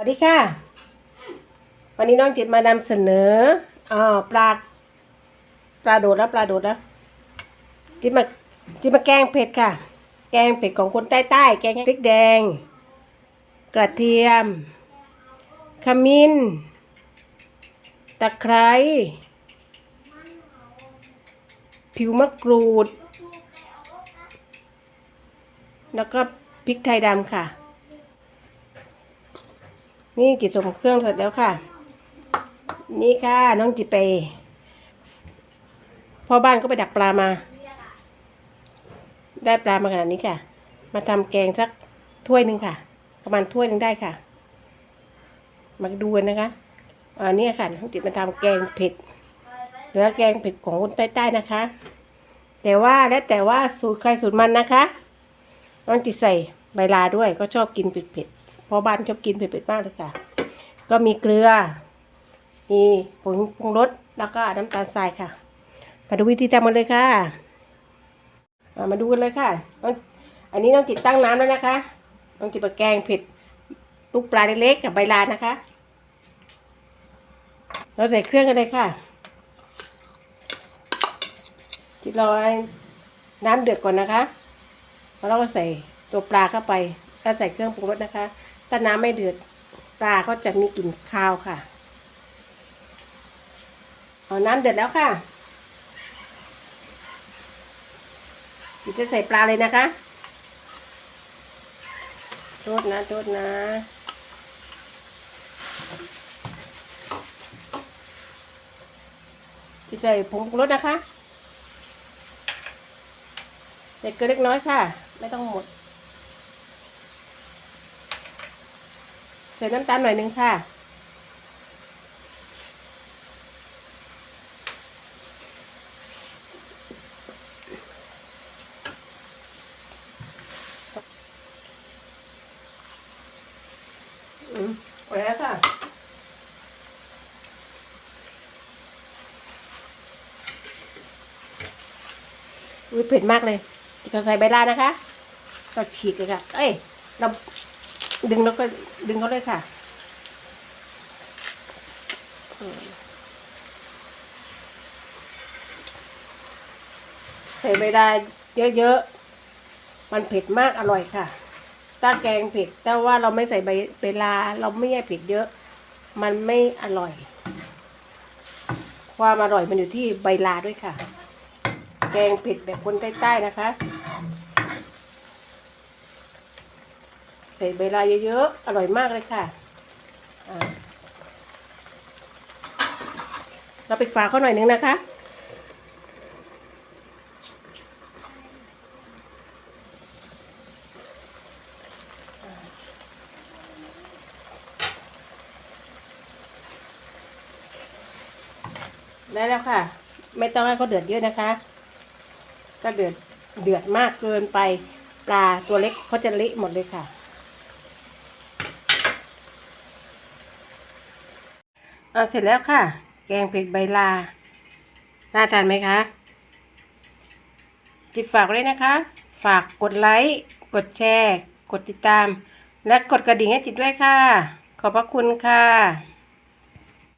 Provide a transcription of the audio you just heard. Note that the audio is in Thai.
วัสดีค่ะ วันนี้น้องจิตมานำเสนออ่าปลาปลาโดดแล้วปลาโดดแล้วจิตมาจิตมาแกงเผ็ดค่ะ แกงเผ็ดของคนใต้ใต้แกงพริกแดงกระเทียมขมิ้นตะไคร้ผิวมะกรูด แล้วก็พริกไทยดำค่ะ นี่จิตส่งเครื่องเสร็จแล้วค่ะ นี่ค่ะ น้องจิตไปพ่อบ้านก็ไปดักปลามา ได้ปลามาขนาดนี้ค่ะ มาทำแกงสักถ้วยหนึ่งค่ะ ประมาณถ้วยหนึ่งได้ค่ะ มาดูกันนะคะอันนี้ค่ะน้องจิตมาทำแกงเผ็ดหรือแกงเผ็ดของคนใต้ๆนะคะ แต่ว่าและแต่ว่าสูตรใครสูตรมันนะคะน้องจิตใส่ใบลาด้วยก็ชอบกินเผ็ดๆ เพราะบ้านชอบกินเผ็ดๆมากเลยค่ะ ก็มีเกลือ มีผงปรุงรส แล้วก็น้ำตาลทรายค่ะ มาดูวิธีทำกันเลยค่ะ มาดูกันเลยค่ะ อันนี้น้องจิตตั้งน้ำแล้วนะคะ น้องจิตมาแกงเผ็ดลูกปลาเล็กๆกับใบลานนะคะ เราใส่เครื่องกันเลยค่ะจิตรอน้ำเดือดก่อนนะคะ แล้วเราก็ใส่ตัวปลาเข้าไปแล้วใส่เครื่องปรุงรสนะคะ ถ้าน้ำไม่เดือดปลาก็จะมีกลิ่นคาวค่ะ เอาน้ำเดือดแล้วค่ะจิจะใส่ปลาเลยนะคะโทษนะโทษนะ จะใส่ผงปรุงรสนะคะ ใส่เกลือเล็กน้อยค่ะ ไม่ต้องหมด ใส่น้ำตาลหน่อยนึงค่ะ อืมพอแล้วค่ะอุ้ยเผ็ดมากเลยเราใส่ใบลานะคะ เราฉีกเลยค่ะ เอ้ย เรา ดึงแล้วก็ดึงเขาเลยค่ะใส่ใบลาเยอะๆ มันเผ็ดมากอร่อยค่ะ ถ้าแกงเผ็ด แต่ว่าเราไม่ใส่ใบใบลา เราไม่ให้เผ็ดเยอะ มันไม่อร่อย ความอร่อยมันอยู่ที่ใบลาด้วยค่ะ แกงเผ็ดแบบคนใต้ๆนะคะ ใส่ใบลาเยอะๆ อร่อยมากเลยค่ะ เราปิดฝาเขาหน่อยนึงนะคะ ได้แล้วค่ะ ไม่ต้องให้เขาเดือดเยอะนะคะถ้าเดือดเดือดมากเกินไปปลาตัวเล็กเขาจะเละหมดเลยค่ะ เอาเสร็จแล้วค่ะ แกงเผ็ดใบลา น่าทานไหมคะจิตฝากไว้ด้วยนะคะ ฝากกดไลค์ กดแชร์ กดติดตาม และกดกระดิ่งให้จิตด้วยค่ะ ขอบพระคุณค่ะ